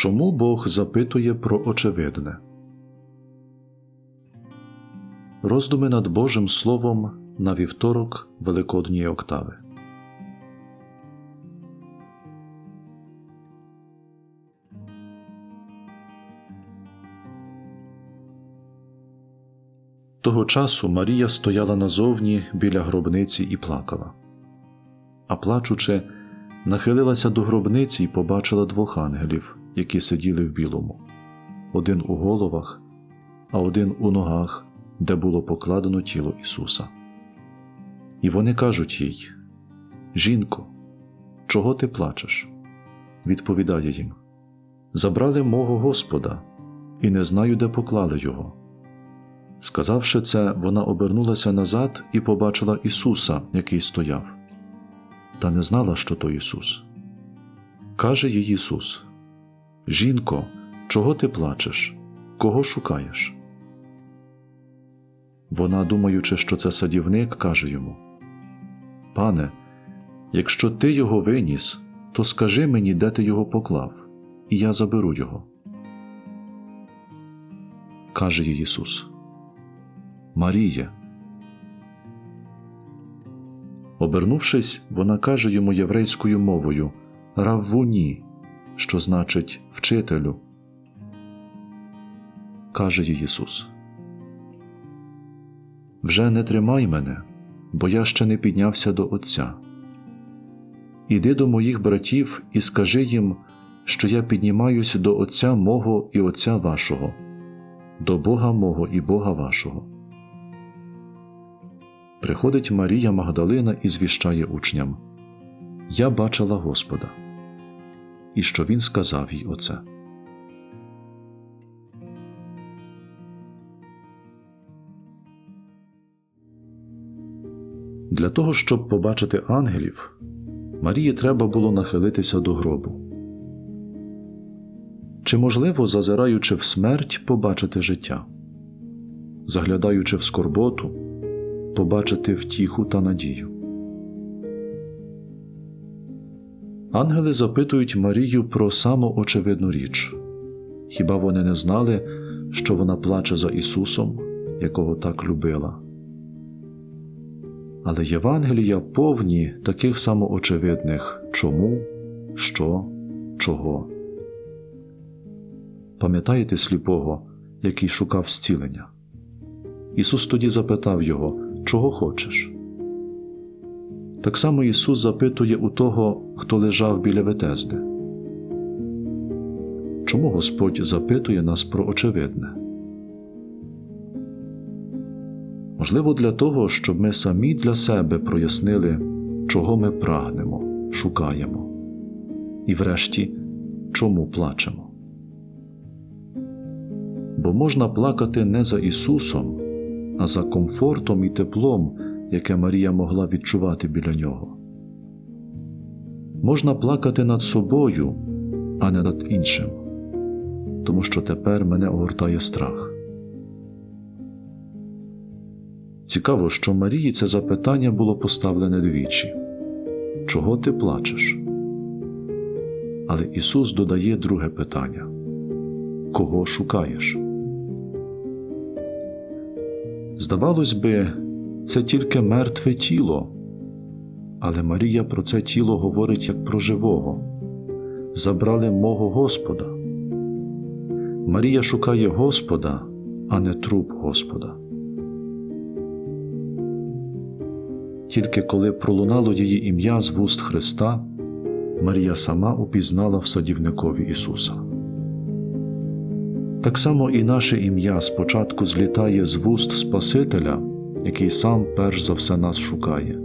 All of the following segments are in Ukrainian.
Чому Бог запитує про очевидне? Роздуми над Божим Словом на вівторок Великодньої октави. Того часу Марія стояла назовні біля гробниці і плакала. А плачучи, нахилилася до гробниці і побачила двох ангелів, які сиділи в білому один у головах, а один у ногах, де було покладено тіло Ісуса. І вони кажуть їй: Жінко, чого ти плачеш? Відповідає їм: Забрали мого Господа, і не знаю, де поклали його. Сказавши це, вона обернулася назад і побачила Ісуса, який стояв, та не знала, що то Ісус. Каже їй Ісус: Жінко, чого ти плачеш? Кого шукаєш? Вона, думаючи, що це садівник, каже йому: Пане, якщо ти його виніс, то скажи мені, де ти його поклав, і я заберу його. Каже їй Ісус. Марія. Обернувшись, вона каже йому єврейською мовою Раввуні, що значить вчителю. Каже їй Ісус. Вже не тримай мене, бо я ще не піднявся до Отця. Іди до моїх братів і скажи їм, що я піднімаюся до Отця мого і Отця вашого, до Бога мого і Бога вашого. Приходить Марія Магдалина і звіщає учням Я бачила Господа. І що він сказав їй оце. Для того, щоб побачити ангелів, Марії треба було нахилитися до гробу. Чи можливо, зазираючи в смерть, побачити життя, заглядаючи в скорботу, побачити втіху та надію? Ангели запитують Марію про саму очевидну річ хіба вони не знали, що вона плаче за Ісусом, якого так любила? Але Євангелія повні таких самоочевидних чому, що, чого. Пам'ятаєте сліпого, який шукав зцілення? Ісус тоді запитав його, чого хочеш? Так само Ісус запитує у того, хто лежав біля Ветезди. Чому Господь запитує нас про очевидне? Можливо, для того, щоб ми самі для себе прояснили, чого ми прагнемо, шукаємо, і, врешті, чому плачемо. Бо можна плакати не за Ісусом, а за комфортом і теплом, яке Марія могла відчувати біля нього. Можна плакати над собою, а не над іншим, тому що тепер мене огортає страх. Цікаво, що Марії це запитання було поставлене двічі Чого ти плачеш? Але Ісус додає друге питання Кого шукаєш? Здавалось би, це тільки мертве тіло, але Марія про це тіло говорить як про живого. Забрали мого Господа. Марія шукає Господа, а не труп Господа. Тільки коли пролунало її ім'я з вуст Христа, Марія сама упізнала в садівникові Ісуса. Так само і наше ім'я спочатку злітає з вуст Спасителя, який сам перш за все нас шукає,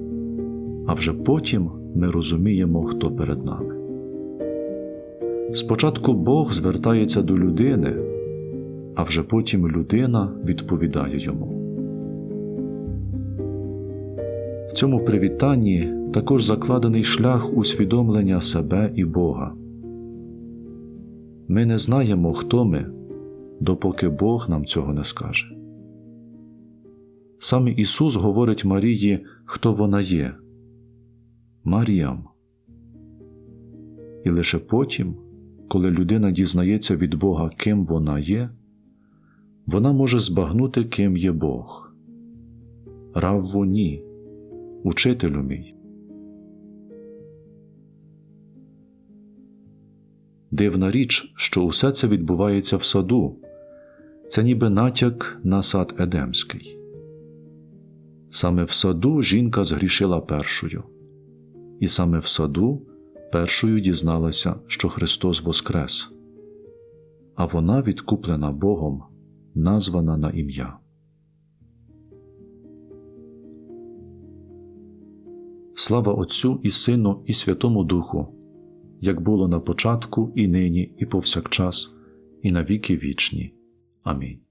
а вже потім ми розуміємо, хто перед нами. Спочатку Бог звертається до людини, а вже потім людина відповідає йому. В цьому привітанні також закладений шлях усвідомлення себе і Бога. Ми не знаємо, хто ми, допоки Бог нам цього не скаже. Саме Ісус говорить Марії, хто вона є Маріям. І лише потім коли людина дізнається від Бога, ким вона є, вона може збагнути, ким є Бог. Равву ні, учителю мій. Дивна річ, що усе це відбувається в саду, це ніби натяк на сад Едемський. Саме в саду жінка згрішила першою, і саме в саду першою дізналася, що Христос Воскрес, а вона відкуплена Богом, названа на ім'я. Слава Отцю і Сину, і Святому Духу, як було на початку, і нині, і повсякчас, і на віки вічні. Амінь.